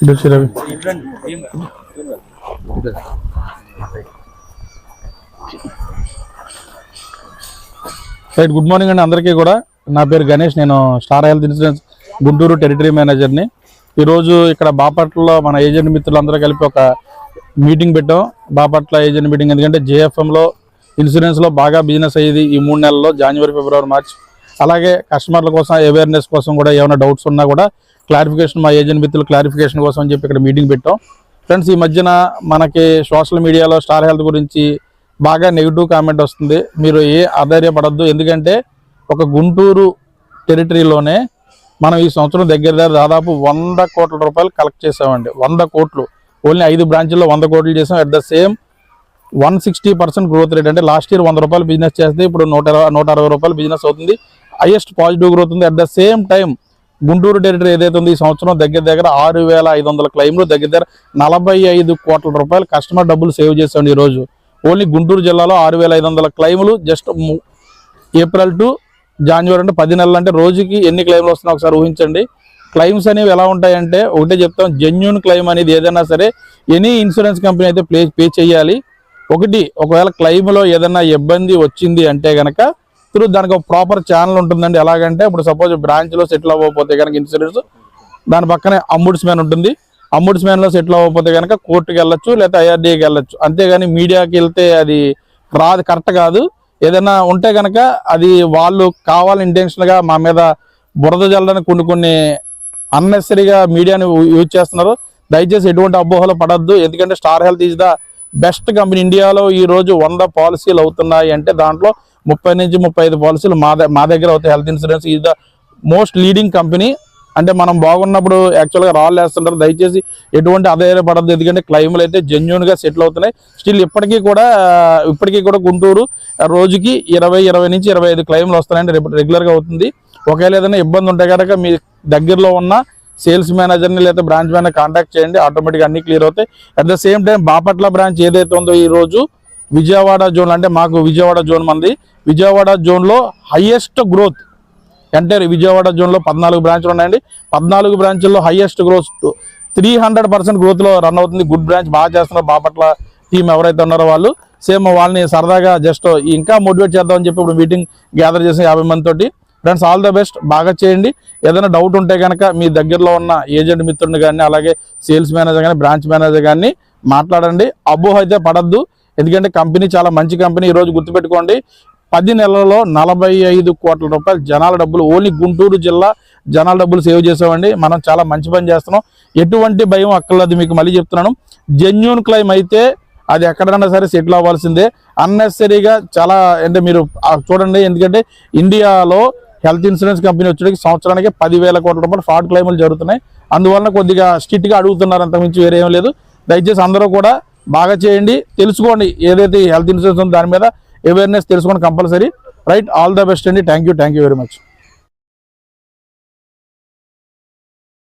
Ravi right good morning అండి అందరికీ కూడా. నా పేరు గణేష్ నేను Star Health insurance Guntur territory మేనేజర్ని ఈరోజు ఇక్కడ బాపట్లలో మన ఏజెంట్ మిత్రులందరూ కలిపి ఒక మీటింగ్ పెట్టాం. బాపట్ల ఏజెంట్ మీటింగ్ ఎందుకంటే జేఎఫ్ఎంలో ఇన్సూరెన్స్లో బాగా బిజినెస్ అయ్యేది ఈ మూడు నెలల్లో జనవరి ఫిబ్రవరి మార్చ్ అలాగే కస్టమర్ల కోసం అవేర్నెస్ కోసం కూడా ఏమైనా డౌట్స్ ఉన్నా కూడా క్లారిఫికేషన్ మా ఏజెంట్ మిత్రులు క్లారిఫికేషన్ కోసం అని చెప్పి ఇక్కడ మీటింగ్ పెట్టాం. ఫ్రెండ్స్ ఈ మధ్యన మనకి సోషల్ మీడియాలో స్టార్ హెల్త్ గురించి బాగా నెగిటివ్ కామెంట్ వస్తుంది. మీరు ఏ ఆధార్యపడద్దు ఎందుకంటే ఒక గుంటూరు టెరిటరీలోనే మనం ఈ సంవత్సరం దగ్గర దగ్గర దాదాపు వంద కోట్ల రూపాయలు కలెక్ట్ చేసామండి. వంద కోట్లు. ఓన్లీ ఐదు బ్రాంచ్ల్లో వంద కోట్లు చేసాం. At the same one sixty percent growth rate అంటే లాస్ట్ ఇయర్ వంద రూపాయలు బిజినెస్ చేస్తే ఇప్పుడు నూట నూట అరవై రూపాయలు బిజినెస్ అవుతుంది. హైయెస్ట్ పాజిటివ్ గ్రోత్ ఉంది. At the same time Guntur territory ఏదైతే ఉంది ఈ సంవత్సరం దగ్గర దగ్గర ఆరు వేల ఐదు వందల క్లెయిమ్లు దగ్గర దగ్గర నలభై ఐదు కోట్ల రూపాయలు కస్టమర్ డబ్బులు సేవ్ చేసాం ఈ రోజు ఓన్లీ గుంటూరు జిల్లాలో ఆరు వేల ఐదు వందల క్లెయిమ్లు జస్ట్ ఏప్రిల్ టు జనవరి అంటే పది నెలలు అంటే రోజుకి ఎన్ని క్లైమ్లు వస్తున్నాయి ఒకసారి ఊహించండి. క్లెయిమ్స్ అనేవి ఎలా ఉంటాయంటే ఒకటే చెప్తాం జెన్యున్ క్లెయిమ్ అనేది ఏదైనా సరే ఎనీ ఇన్సూరెన్స్ కంపెనీ అయితే ప్లే పే చేయాలి. ఒకటి ఒకవేళ క్లెయిమ్లో ఏదైనా ఇబ్బంది వచ్చింది అంటే కనుక త్రూ దానికి ఒక ప్రాపర్ ఛానల్ ఉంటుందండి. ఎలాగంటే ఇప్పుడు సపోజ్ బ్రాంచ్లో సెటిల్ అవ్వకపోతే కనుక ఇన్సూరెన్స్ దాని పక్కనే అమ్ముడ్స్ మ్యాన్ ఉంటుంది. అమ్ముడ్స్ మ్యాన్లో సెటిల్ అవ్వకపోతే కనుక కోర్టుకి వెళ్ళొచ్చు లేకపోతే ఐఆర్డీకి వెళ్ళొచ్చు. అంతేగాని మీడియాకి వెళ్తే అది రాదు కరెక్ట్ కాదు. ఏదైనా ఉంటే కనుక అది వాళ్ళు కావాలని ఇంటెన్షన్గా మా మీద బురద జల్లడానికి కొన్ని కొన్ని అన్నెసరీగా మీడియాని యూజ్ చేస్తున్నారు. దయచేసి ఎటువంటి అపోహలు పడద్దు. ఎందుకంటే Star Health is the best company ఇండియాలో ఈ రోజు వంద పాలసీలు అవుతున్నాయి అంటే దాంట్లో ముప్పై నుంచి ముప్పై ఐదు పాలసీలు మా మా దగ్గర అవుతాయి. Health insurance is the most leading company అంటే మనం బాగున్నప్పుడు యాక్చువల్గా రాళ్ళు వేస్తుంటారు. దయచేసి ఎటువంటి ఆదాయం పడద్దు. ఎందుకంటే క్లైమ్లు అయితే జెన్యున్గా సెటిల్ అవుతున్నాయి. స్టిల్ ఇప్పటికీ కూడా ఇప్పటికీ కూడా గుంటూరు రోజుకి ఇరవై ఇరవై నుంచి ఇరవై ఐదు క్లైమ్లు వస్తున్నాయంటే రెగ్యులర్గా అవుతుంది. ఒకవేళ ఏదైనా ఇబ్బంది ఉంటే కనుక మీ దగ్గరలో ఉన్న సేల్స్ మేనేజర్ని లేదా బ్రాంచ్ మేనేజర్ కాంటాక్ట్ చేయండి. ఆటోమేటిక్గా అన్ని క్లియర్ అవుతాయి. At the same time Bapatla branch ఏదైతే ఉందో ఈ రోజు విజయవాడ జోన్ అంటే మాకు విజయవాడ జోన్ మంది. విజయవాడ జోన్లో హయ్యెస్ట్ గ్రోత్ అంటే విజయవాడ జోన్లో పద్నాలుగు బ్రాంచ్లు ఉన్నాయండి. పద్నాలుగు బ్రాంచ్ల్లో highest growth three hundred percent గ్రోత్లో run అవుతుంది. గుడ్ బ్రాంచ్ బాగా చేస్తున్నారు. బాపట్ల టీం ఎవరైతే ఉన్నారో వాళ్ళు. సేమ్ వాళ్ళని సరదాగా జస్ట్ ఇంకా మోటివేట్ చేద్దామని చెప్పి ఇప్పుడు మీటింగ్ గ్యాదర్ చేసిన యాభై మంది తోటి. ఫ్రెండ్స్ ఆల్ ద బెస్ట్ బాగా చేయండి. ఏదైనా డౌట్ ఉంటే కనుక మీ దగ్గరలో ఉన్న ఏజెంట్ మిత్రుని కానీ అలాగే సేల్స్ మేనేజర్ కానీ బ్రాంచ్ మేనేజర్ కానీ మాట్లాడండి. అబ్బో అయితే పడద్దు. ఎందుకంటే కంపెనీ చాలా మంచి కంపెనీ ఈరోజు గుర్తుపెట్టుకోండి. పది నెలల్లో నలభై ఐదు కోట్ల రూపాయలు జనాల డబ్బులు ఓన్లీ గుంటూరు జిల్లా జనాల డబ్బులు సేవ్ చేసామండి. మనం చాలా మంచి పని చేస్తున్నాం. ఎటువంటి భయం అక్కర్లేదు మీకు మళ్ళీ చెప్తున్నాను. జెన్యున్ క్లైమ్ అయితే అది ఎక్కడైనా సరే సెటిల్ అవ్వాల్సిందే. అన్నెసరీగా చాలా అంటే మీరు చూడండి. ఎందుకంటే ఇండియాలో హెల్త్ ఇన్సూరెన్స్ కంపెనీ వచ్చేటికి సంవత్సరానికి పదివేల కోట్ల రూపాయలు ఫ్రాడ్ క్లైములు జరుగుతున్నాయి. అందువలన కొద్దిగా స్ట్రిక్ట్గా అడుగుతున్నారు. అంతకుమించి వేరే లేదు. దయచేసి అందరూ కూడా బాగా చేయండి. తెలుసుకోండి ఏదైతే హెల్త్ ఇన్సూరెన్స్ ఉందో దాని మీద అవేర్నెస్ తెలుసుకోండి compulsory right all the best అండి. Thank you thank you very much